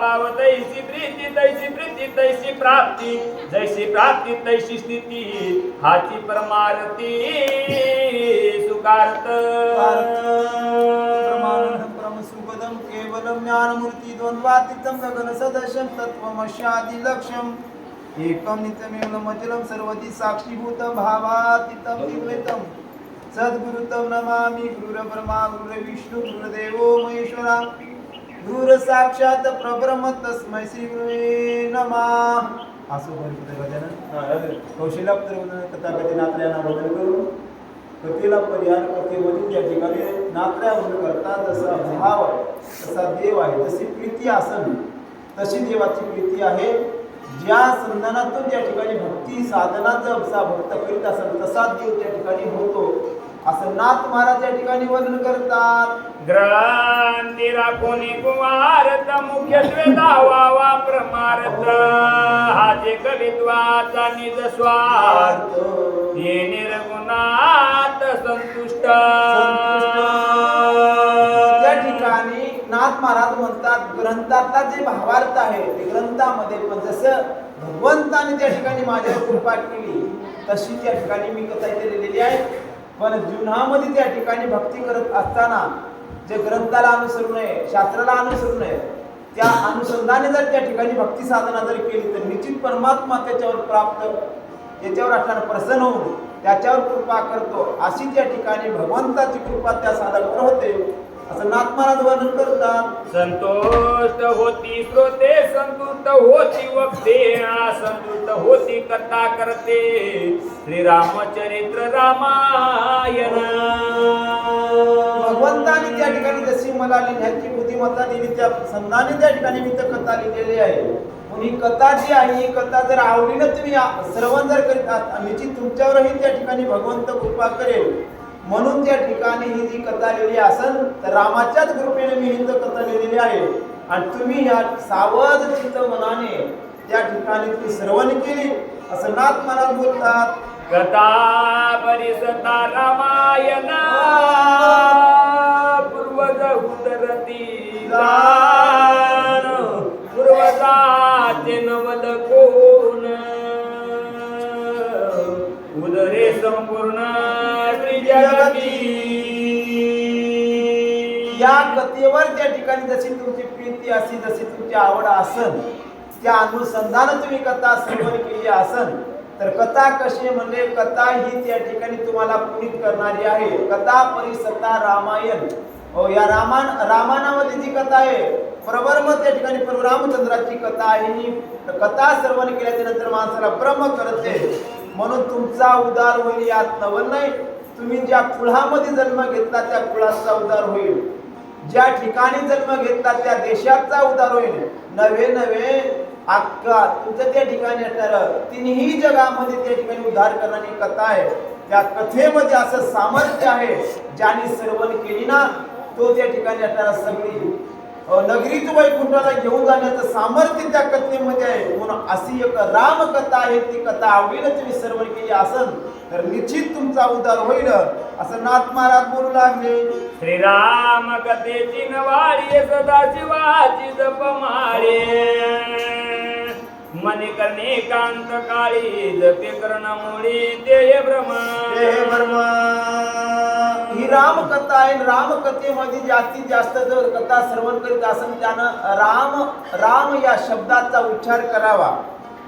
लाव तैसी प्रीती तैसी प्रीती तैसी प्राप्ती। जैसी प्राप्ती तैसी स्थिती। हाची परमारती सुकारत। परमानंदं परमसुखदं केवलं ज्ञानमूर्ति द्वन्द्वातीतं गगन सदृशं तत्त्वमस्यादिलक्ष्यम् एकं नित्यमेवमचलं सर्वदि साक्षीभूतं भावातीतं निर्मितं। सद्गुरुतं नमामि गुरुर्ब्रह्मा गुरुर्विष्णु गुरुदेवो महेश्वरा। गुरुर साक्षात परब्रह्म तस्मै श्री नमः. असो परिपद गजानन कौशल्याप्तर कथा नात्र्यांना बदल करून कथेला परिहार कथेमधील त्या ठिकाणी नात्र्या म्हणून करता जसा भाव आहे तसा देव आहे. जशी प्रीती असन तशी देवाची प्रीती आहे. ज्या संधानातून त्या ठिकाणी भक्ती साधनाचा जसा भक्त करीत असेल तसा देव त्या ठिकाणी होतो. असं नाथ महाराज त्या ठिकाणी वर्णन करतात. ग्रंथी राखोनी कुमारत मुख्यत्वे दावा प्रमारत. हा जे कवित्वाचा निज स्वार्थ ये निर्गुणात संतुष्ट. नाथ महाराज म्हणतात ग्रंथातला जे भावार्थ आहे ते ग्रंथामध्ये पण जसं भगवंताने त्या ठिकाणी माझ्यावर कृपा केली तशी त्या ठिकाणी मी कथा इथे लिहिलेली आहे. पण जीवनामध्ये त्या ठिकाणी भक्ती करत असताना जे ग्रंथाला अनुसरू नये शास्त्राला अनुसरू नये त्या अनुसंधाने जर त्या ठिकाणी भक्ती साधना जर केली तर निश्चित परमात्मा त्याच्यावर प्राप्त त्याच्यावर असणारा प्रसन्न होऊन त्याच्यावर कृपा करतो. अशी त्या ठिकाणी भगवंताची कृपा त्या साधकावर होते. असं नाथ महाराज वर्णन करतात. संतुष्ट होती श्रोते संतुष्ट होती वक्ते संतुष्ट होती कथा करते. श्रीरामचरित्र रामायण. भगवंताने त्या ठिकाणी जशी मला लिहिण्याची बुद्धिमत्ता दिली त्या संधाने त्या ठिकाणी मी तर कथा लिहिलेली आहे. पण ही कथा जी आहे ही कथा जर आवडीनं तुम्ही श्रवण जर करीत आहात निश्चित तुमच्यावरही त्या ठिकाणी भगवंत कृपा करेल म्हणून त्या ठिकाणी ही जी कथा लिहिली असेल तर रामाच्याच कृपेने मी ही तर कथा लिहिलेली आहे. आणि तुम्ही या सावध चित्त मनाने त्या ठिकाणी तुम्ही श्रवण केली. असं नाथ महाराज बोलतात कथा परिसता रामायण पूर्वज उदरती जाण. पूर्वजाचे नवल कोण? उदरे संपूर्ण या कथेवर त्या ठिकाणी जशी तुमची प्रीती असेल जशी तुमची आवड असन त्या अनुसंधान तुम्ही कथा श्रवण केली असन तर कथा कशी म्हणजे कथा ही त्या ठिकाणी तुम्हाला पुनीत करणारी आहे. कथा परिसता रामायण. हो या रामान रामानामध्ये जी कथा आहे परब्रह्म त्या ठिकाणी प्रभू रामचंद्राची कथा आहे ही. कथा श्रवण केल्याच्यानंतर माणसाला ब्रह्म करते. म्हणून तुमचा उदार होईल यात नवल नाही. तुम्ही ज्या कुळामध्ये जन्म घेतला त्या कुळाचा उदार होईल. ज्या ठिकाणी जन्म घेतला त्या देशाचा उदार होईल. नवे नवे अक्का तुमचं त्या ठिकाणी असणार. तिन्ही जगामध्ये त्या ठिकाणी उद्धार करणारी कथा आहे. त्या कथेमध्ये असं सामर्थ्य आहे ज्याने श्रवण केली ना तो त्या ठिकाणी असणारा. सगळी नगरी नगरीत वैकुंठाला घेऊन जाण्याचं सामर्थ्य त्या कथेमध्ये आहे. म्हणून अशी एक रामकथा आहे ती कथा आवडीनं तुम्ही सर्व केली असन तर निश्चित तुमचा उद्धार होईल असं नाथ महाराज बोलू लागले. श्रीराम कथेची नवाळी सदा शिवाची जप माळे मने करणे कांत काळी जपे कर्णमुळी देय भ्रम हे ब्रह्मा. ही रामकथा आहे. रामकथेमध्ये जास्तीत जास्त जर कथा श्रवण करीत असेल त्यानं राम राम या शब्दाचा उच्चार करावा.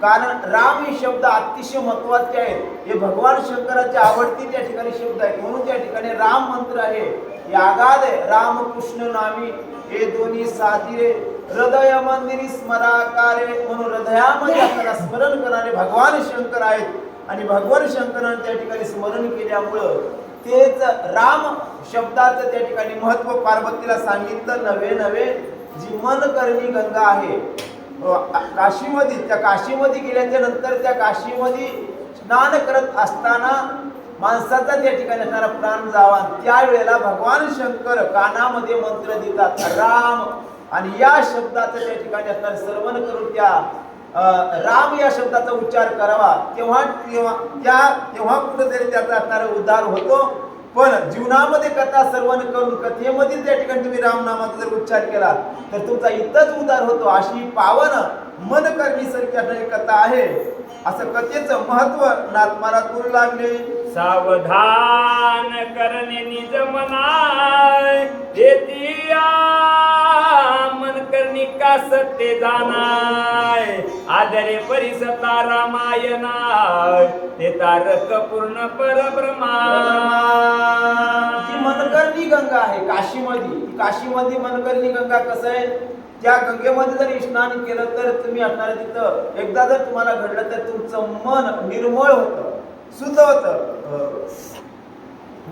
कारण राम हे शब्द अतिशय महत्त्वाचे आहेत. हे भगवान शंकराचे आवडते त्या ठिकाणी शब्द आहेत. म्हणून त्या ठिकाणी राम मंत्र आहे. यागाद आहे. रामकृष्ण नामी. हे दोन्ही साधिरे. हृदय मंदिरी स्मराकारे. म्हणून हृदयामध्ये आपल्याला स्मरण करणारे भगवान शंकर आहेत. आणि भगवान शंकराने त्या ठिकाणी स्मरण केल्यामुळं तेच राम शब्दाचं त्या ठिकाणी महत्त्व पार्वतीला सांगितलं. नवे नवे जी मन करणी गंगा आहे. काशीमध्ये त्या काशीमध्ये गेल्याच्यानंतर त्या काशीमध्ये स्नान करत असताना माणसाचा त्या ठिकाणी असणारा प्राण जावा. त्यावेळेला भगवान शंकर कानामध्ये मंत्र देतात राम. आणि या शब्दाचं त्या ठिकाणी असणारे श्रवण करून त्या राम या शब्दाचा उच्चार करावा. तेव्हा तेव्हा त्या तेव्हा कुठेतरी त्याचा असणारा उद्धार होतो. पण जीवनामध्ये कथा सर्वांनी करून कथेमधील त्या ठिकाणी तुम्ही रामनामाचा जर उच्चार केला तर तुमचा इथंच उदार होतो अशी पावन मन करण्यासारखी असणारी कथा आहे. असं कथेचं महत्त्व नाथ महाराज बोलू लागले. सावधान करणे निज मनाय. मन करणी का सत्य जाणाय. आदरे परिसता रामायणाय. ते तारक पूर्ण परब्रह्मा ती मनकर्णी गंगा आहे काशीमध्ये ती काशीमध्ये मनकर्णी गंगा कसं आहे? त्या गंगेमध्ये जर स्नान केलं तर तुम्ही असणार तिथं. एकदा जर तुम्हाला घडलं तर तुमचं मन निर्मळ होतं. शुद्ध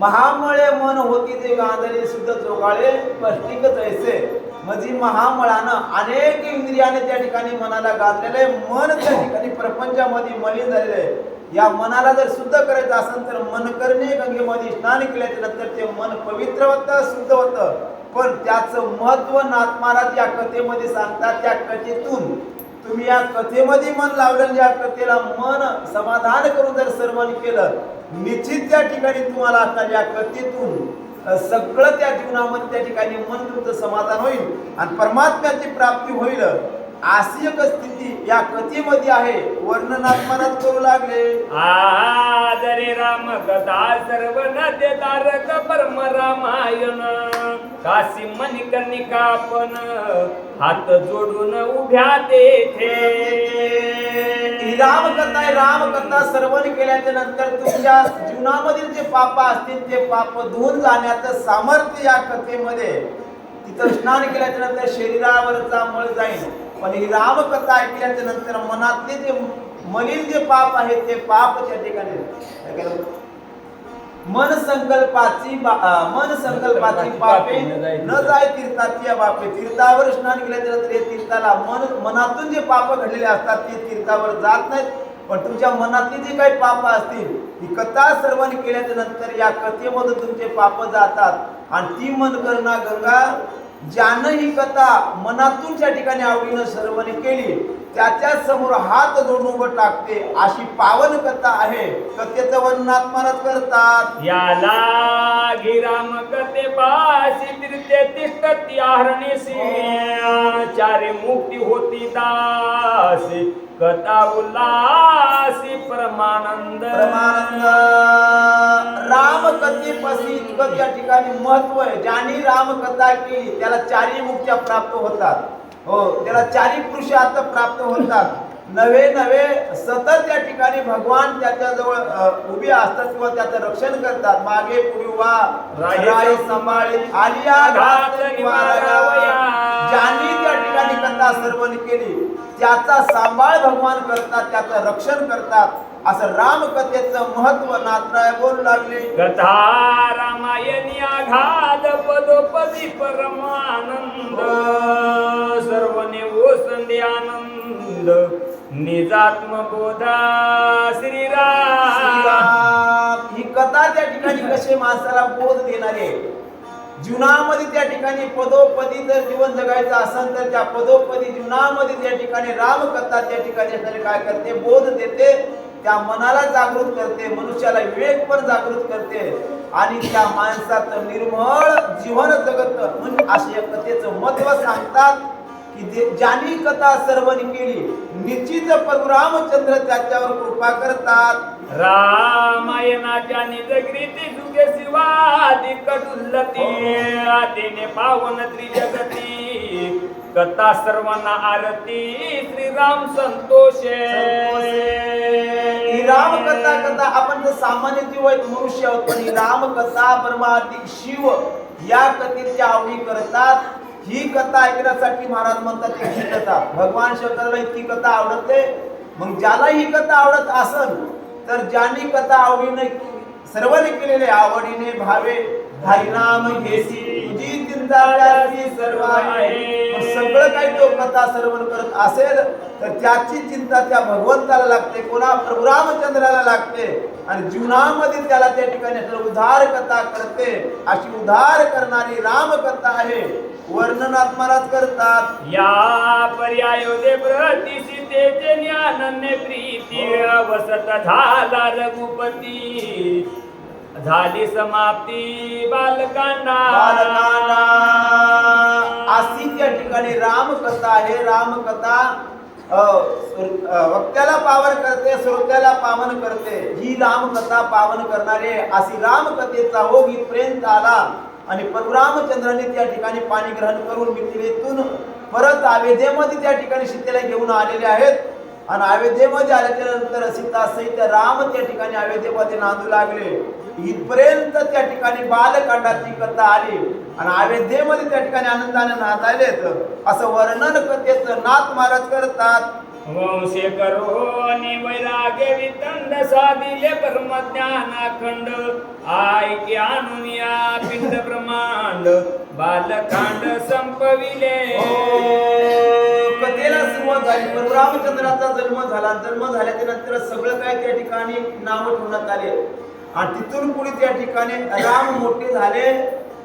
महामळे मन होती ते गांधळे शुद्ध चोगाळे स्पष्टिकच ऐसे म्हणजे महामळानं अनेक इंद्रियाने त्या ठिकाणी मनाला गाजलेलं आहे. मन त्या ठिकाणी प्रपंचामध्ये मलिन झालेलं आहे. या मनाला जर शुद्ध करायचं असेल तर मन करणे गंगेमध्ये स्नान केल्याच्यानंतर ते मन पवित्र होतं शुद्ध होतं. पण त्याचं महत्त्व नाथ त्या या कथेमध्ये सांगतात त्या कथेतून तुम्ही या कथेमध्ये मन लावलं या कथेला मन समाधान करून जर श्रवण केलं निश्चित त्या ठिकाणी तुम्हाला असणार या कथेतून सगळं त्या जीवनामध्ये त्या ठिकाणी मन तुमचं समाधान होईल आणि परमात्म्याची प्राप्ती होईल. एक स्थिती या कथेमध्ये आहे. वर्णनात मनात करू लागले. आदरे राम कथा सर्व नद्य तारक परम रामायण. काशी मणिकर्णिका आपण हात जोडून उभ्या तेथे. ही रामकथा आहे रामकथा श्रवण केल्याच्यानंतर तुमच्या जीवनामधील जे पाप असतील ते पाप धुवून जाण्याचं सामर्थ्य या कथेमध्ये. तिथं स्नान केल्याच्यानंतर शरीरावरचा मळ जाईल. पण ही रामकथा ऐकल्याच्या नंतर मनातले जे मलिन जे पाप आहे ते पाप त्या ठिकाणी? मन संकल्पाची मन संकल्पाची पापे न जाय तीर्थाची या बापे. तीर्थावर स्नान केल्याच्यानंतर हे तीर्थाला मन मनातून जे पाप घडलेले असतात ते तीर्थावर जात नाहीत. पण तुमच्या मनातली जी काही पाप असतील ही कथा श्रवण केल्याच्यानंतर या कथेमधून तुमचे पाप जातात. आणि ती मन करणा गंगा ज्यानं ही कथा मनातून त्या ठिकाणी आवडीनं सर्वांनी केली त्याच्यासमोर हात जोडून उभं टाकते. अशी पावन कथा आहे. कथेचं वर्णनात्मक करतात. याला गिराम कते पाशी तीर्थे तिष्ठती आहरणीसी चारे मुक्ती होती दासी. कथा उल्लासी परमानंद. परमानंद. राम कथेपाशी इतकं त्या ठिकाणी महत्त्व आहे. ज्याने राम कथा केली त्याला चारी मुक्त्या प्राप्त होतात. हो त्याला चारी पुरुषार्थ प्राप्त होतात. नवे नवे सतत त्या ठिकाणी भगवान त्याच्याजवळ उभे असतात किंवा त्याचं रक्षण करतात. मागे पुढे वा राये सांभाळीत आलिया घात. ज्यांनी त्या ठिकाणी कथा श्रवण केली त्याचा सांभाळ भगवान करतात त्याचं रक्षण करतात. असं रामकथेचं महत्त्व नाथराय बोलू लागले. कथा रामायणी आघात पदोपदी परमानंद. सर्वने ओसंदे आनंद. निजात्म बोधा श्रीराम. ही कथा त्या ठिकाणी कसे माणसाला बोध देणारी आहे? जीवनामध्ये त्या ठिकाणी पदोपदी जर जीवन जगायचं असेल तर त्या पदोपदी जीवनामध्ये त्या ठिकाणी रामकथा त्या ठिकाणी असणारे काय करते? बोध देते. त्या मनाला जागृत करते मनुष्याला विवेक पण जागृत करते आणि त्या माणसाचं निर्मळ जीवन जगत म्हणजे असे या कथेचं महत्त्व सांगतात की जे ज्यांनी कथा सर्वनी केली निश्चित प्रभू रामचंद्र त्याच्यावर कृपा करतात. रामायणाच्या निजग्रीती सुखे शिवादी कटुल्लती आदिने पावन त्रिजगती. कथा सर्वांना आरती श्रीराम संतोषे. ही राम कथा आपण तर सामान्य जीव आहेत मनुष्य आहोत पण ही रामकथा परमाधिक शिव या कथेची आवडी करतात ही कथा ऐकण्यासाठी महाराज म्हणतात ही कथा भगवान शंकराला इतकी कथा आवडते. मग ज्याला ही कथा आवडत असल तर ज्यांनी कथा आवडीने सर्वांनी केलेले आवडीने भावे हरिनाम घेसी सर्व आहे. सगळं काही तो कथा करत असेल तर त्याची चिंता त्या भगवंताला लागते कोणा प्रभू रामचंद्राला लागते आणि जीवनामध्ये त्याला त्या ठिकाणी असं उद्धार कथा करते. अशी उद्धार करणारी रामकथा आहे. वर्णनात महाराज करतात. या पर्यायोदे प्रति सीतेचे ज्ञानने प्रीती वसत झाला रघुपती. झाली समाप्ती बालकांना. अशी या ठिकाणी रामकथा आहे. रामकथा वक्त्याला पावन करते श्रोत्याला पावन करते. ही रामकथा पावन करणारे अशी रामकथेचा ओघ इथपर्यंत आला. आणि परशुरामचंद्राने त्या ठिकाणी पाणी ग्रहण करून मिथिलेतून परत आवेदेमध्ये त्या ठिकाणी सीतेला घेऊन आलेले आहेत. आणि अयोध्येमध्ये आल्याच्यानंतर सीता सहित राम त्या ठिकाणी अयोध्येमध्ये नांदू लागले. इथपर्यंत त्या ठिकाणी बालकांडाची कथा आली. आणि अयोध्येमध्ये त्या ठिकाणी आनंदाने नांदायलेत. असं वर्णन कथेच नाथ महाराज करतात. वंशे करोनी वैरागे वितंड साधिले ब्रह्मज्ञानाखंड. ऐके आणून या पिंड ब्रह्मांड. बालकांड संपविले. हो, कथेला सुरुवात झाली पण रामचंद्राचा जन्म झाला. जन्म झाल्याच्यानंतर सगळं काय त्या ठिकाणी नाव ठेवण्यात आले. आणि तिथून पुढे त्या ठिकाणी राम मोठे झाले.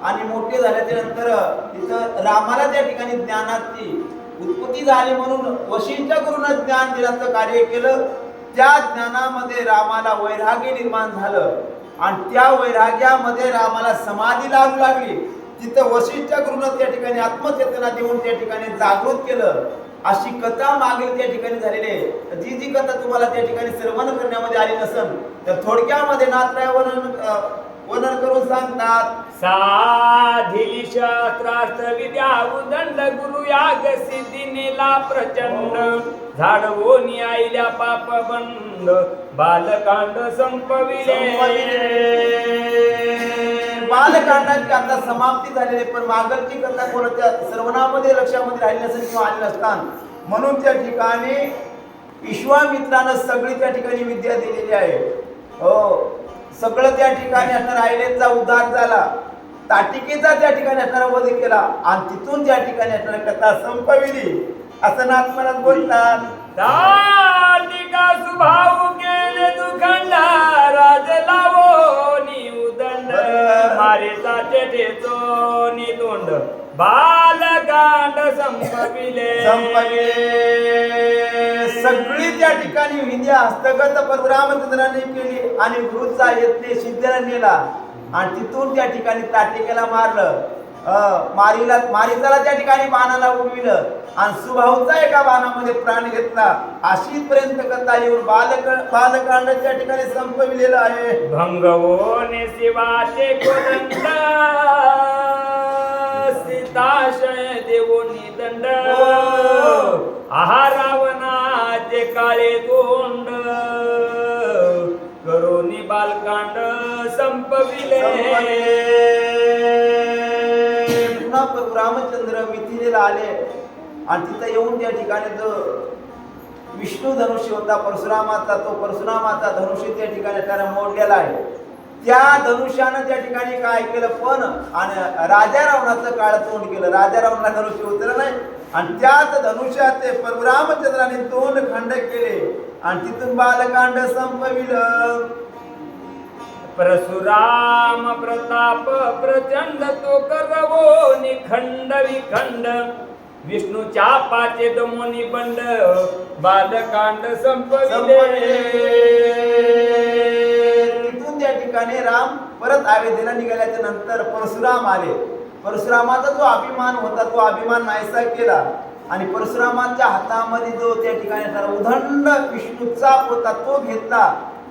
आणि मोठे झाल्याच्यानंतर तिथं रामाला त्या ठिकाणी ज्ञानाची उत्पत्ती झाली म्हणून वशिष्ठ गुरुनं ज्ञान देण्याचं कार्य केलं. त्या ज्ञानामध्ये रामाला वैराग्य निर्माण झालं. आणि त्या वैराग्यामध्ये रामाला समाधी लागू लागली. तिथं वशिष्ठ गुरुनं त्या ठिकाणी आत्मचेतना देऊन त्या ठिकाणी जागृत केलं. अशी कथा मागील त्या ठिकाणी झालेली आहे. जी जी कथा तुम्हाला त्या ठिकाणी श्रवण करण्यामध्ये आली नसन तर थोडक्यामध्ये नाथराय वर्णन वर्णन करून सांगतात. साधिली शास्त्रास्त्र विद्या उदंड गुरु याग सिद्धी नेला प्रचंड. झाडवोनी आईल्या पाप बंद. बालकांड संपविले. बालकांडाची आता समाप्ती झालेली आहे, पण मागलची कथा कोणाच्या सर्वनामध्ये लक्षामध्ये राहिली नसेल किंवा आली नसतान. म्हणून त्या ठिकाणी विश्वामित्रानं सगळी त्या ठिकाणी विद्या दिलेली आहे. हो सगळं त्या ठिकाणी असणारा आयलेचा उद्धार झाला. ताटिकेचा त्या ठिकाणी असणारा वध केला. आणि तिथून त्या ठिकाणी असणारी कथा संपविली. असं नाथ बोलतात. दाटिका केले दुखंडा राज मारे जाते ठेचो नितोंड बालकांड संपविले. संपले सगळी त्या ठिकाणी विद्या हस्तगत परशुरामचंद्राने केली आणि गुरुचा यत्ने सिद्धीला नेला. आणि तिथून त्या ठिकाणी ताटिकेला मारलं. मारीला मारीचाला त्या ठिकाणी बाणाला उडविलं. आणि सुभाऊचा एका बाणामध्ये प्राण घेतला. अशी पर्यंत कथा येऊन बालक बालकांड त्या ठिकाणी संपविलेलं आहे. भंगवोने शिवाचे कोदंड सीताशय देवोनी दंड. आहा रावणाचे काळे तोंड. करोनी बालकांड संपविले. पुन्हा प्रभू रामचंद्र मिथिलेला आले. आणि तिथं येऊन त्या ठिकाणी जो विष्णू धनुष्य होता परशुरामाचा तो परशुरामाचा धनुष्य त्या ठिकाणी त्याला मोडलेला आहे. त्या धनुष्यानं त्या ठिकाणी काय केलं? पण आणि राजा रावणाचं काळ तोंड केलं. राजा रावणाला धनुष्य उतरलं नाही. आणि त्याच धनुष्याचे प्रभू तोंड खंड केले. आणि तिथून बालकांड संपविलं. परशुराम प्रताप प्रचंड तो करवो निखंड विखंड विष्णूच्या पाचे दमोनी बंड बालकांड संपविले. तिथून त्या ठिकाणी राम परत अयोध्येला निघाल्याच्या नंतर परशुराम आले. परशुरामाचा जो अभिमान होता तो अभिमान नाहीसा केला. आणि परशुरामाच्या हातामध्ये जो त्या ठिकाणी उदंड विष्णूचा होता तो घेतला.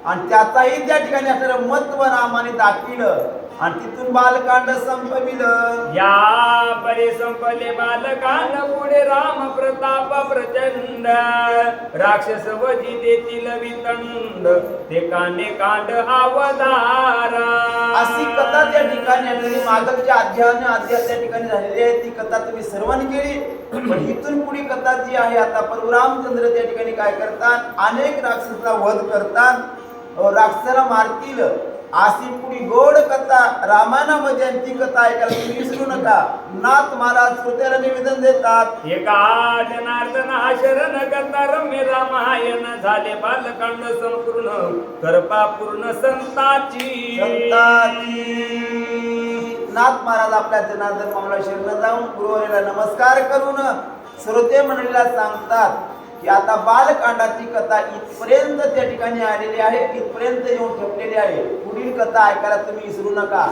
आणि त्याचाही त्या ठिकाणी असणारं महत्त्व रामाने दाखविलं. आणि तिथून बालकांड संपविलं. या परे संपले बालकांड पुढे राम प्रताप प्रचंड. राक्षस वजी देतील वितंड. ते कांडे कांड अवधारा अशी कथा त्या ठिकाणी आलेली मागच्या अध्यायाने अध्याय त्या ठिकाणी झालेली आहे. ती कथा तुम्ही सर्वांनी केली. पण इथून पुढे कथा जी आहे आता प्रभू रामचंद्र त्या ठिकाणी काय करतात? अनेक राक्षसाचा वध करतात. राक्षसाला मारतील. अशी पुढी गोड कथा रामायणामध्ये आणि ती कथा ऐकायला तुम्ही विसरू नका. नाथ महाराज श्रोत्याला निवेदन देतात. एका जनार्दन शरण करता रम्य रामायण झाले बालकांड संपूर्ण कृपा पूर्ण संताची. संतांची. नाथ महाराज आपल्या जनार्दन मामला शरण जाऊन गुरुवारीला नमस्कार करून श्रोते मंडळीला सांगतात की आता बालकांडाची कथा इथपर्यंत त्या ठिकाणी आलेली आहे इथपर्यंत येऊन ठेवलेली आहे. पुढील कथा ऐकायला तुम्ही विसरू नका.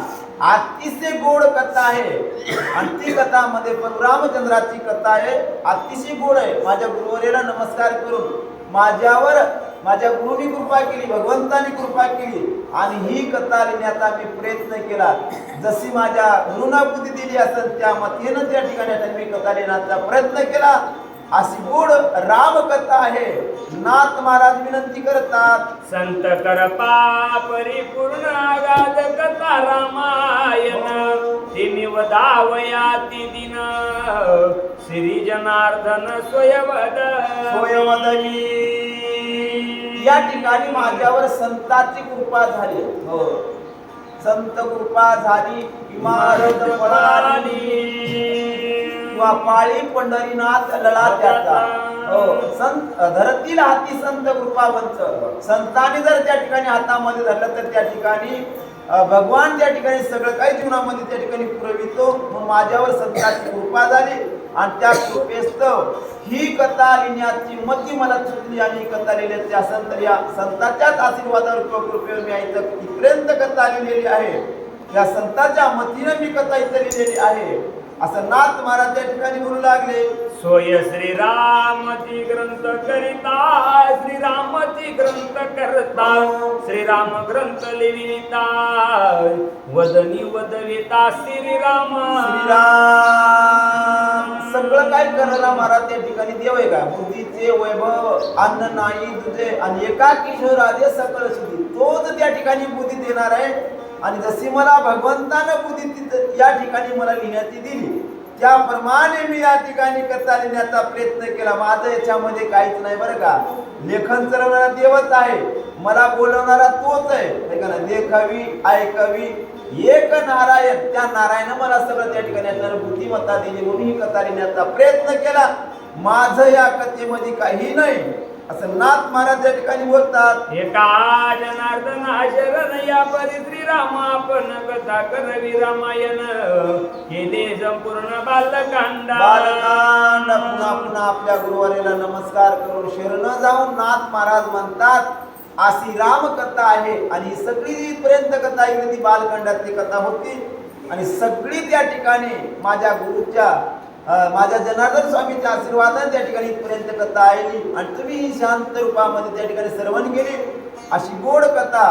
अतिशय गोड कथा आहे. आणि ती कथामध्ये पण रामचंद्राची कथा आहे. अतिशय गोड आहे. माझ्या गुरुवरेला नमस्कार करून माझ्यावर माझ्या गुरुनी कृपा केली भगवंतानी कृपा केली आणि ही कथा लिहिण्याचा मी प्रयत्न केला. जशी माझ्या गुरुना बुद्धी दिली असेल त्या मतीनं त्या ठिकाणी मी कथा लिहिण्याचा प्रयत्न केला. अशी गोड रामकथा आहे. नाथ महाराज विनंती करतात. संत करपा परिपूर्ण गाद कथा रामायण. तिन्ही वदावयाती दिन श्री जनार्दन स्वयवद. सोयवदनी या ठिकाणी माझ्यावर संतांची कृपा झाली. हो. संत कृपा झाली. इमारत पळाली किंवा पाळी पंढरीनाथ लढा त्याचा हो संत धरतील हाती संत कृपावंत. संतांनी जर त्या ठिकाणी हातामध्ये धरलं तर त्या ठिकाणी भगवान त्या ठिकाणी सगळं काही जीवनामध्ये त्या ठिकाणी पुरवितो. मग माझ्यावर संतांची कृपा झाली आणि त्या कृपेस्तव ही कथा लिहिण्याची मती मला सुचली आणि ही कथा लिहिण्याची त्या संत या संतांच्याच आशीर्वादावर किंवा कृपेवर मी इथं इथपर्यंत कथा लिहिलेली आहे. या संतांच्या मतीनं मी कथा इथं लिहिलेली आहे. असं नाथ महाराज त्या ठिकाणी बोलू लागले. सोय श्रीरामची ग्रंथ करिता श्रीरामची ग्रंथ करता श्रीराम ग्रंथ लिहिता वदनी वदविता श्रीराम. श्रीराम. सगळं काय करायला महाराज त्या ठिकाणी देव आहे का? बुद्धीचे वैभव अन्न नाही तुझे आणि एका किशोर आदे सकळ सुधी तोच त्या ठिकाणी बुद्धी देणार आहे. आणि जशी मला भगवंतानं बुद्धी या ठिकाणी मला लिहिण्याची दिली त्याप्रमाणे मी या ठिकाणी कथा लिहिण्याचा प्रयत्न केला. माझं याच्यामध्ये काहीच नाही बरं का. लेखन चालवणारा देवच आहे. मला बोलवणारा तोच आहे. का ना लेखावी ऐकावी एक नारायण. त्या नारायण मला सगळं त्या ठिकाणी बुद्धिमत्ता दिली म्हणून ही कथा लिहिण्याचा प्रयत्न केला. माझं या कथेमध्ये काही नाही. असं नाथ महाराज त्या ठिकाणी बोलतात. एका जनार्दन शरण या परी श्रीराम आपण कथा करवी रामायण केले संपूर्ण बालकांड. बालकांड पुन्हा पुन्हा आपल्या गुरुवारीला नमस्कार करून शरण जाऊन नाथ महाराज म्हणतात अशी रामकथा आहे आणि सगळी इथपर्यंत कथा ऐकली ती बालकांडातली कथा होती. आणि सगळी त्या ठिकाणी माझ्या गुरुच्या माझ्या जनार्दन स्वामीच्या आशीर्वादाने त्या ठिकाणी इथपर्यंत कथा आली आणि तुम्ही शांत रूपामध्ये त्या ठिकाणी श्रवण केली. अशी गोड कथा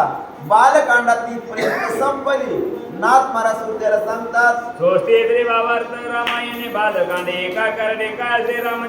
बालकांडात इथपर्यंत संपली. नाथ महाराज त्याला सांगतात स्वस्ते श्री बाबार्थ रामायणे बालकांडे एका करणे का श्रीराम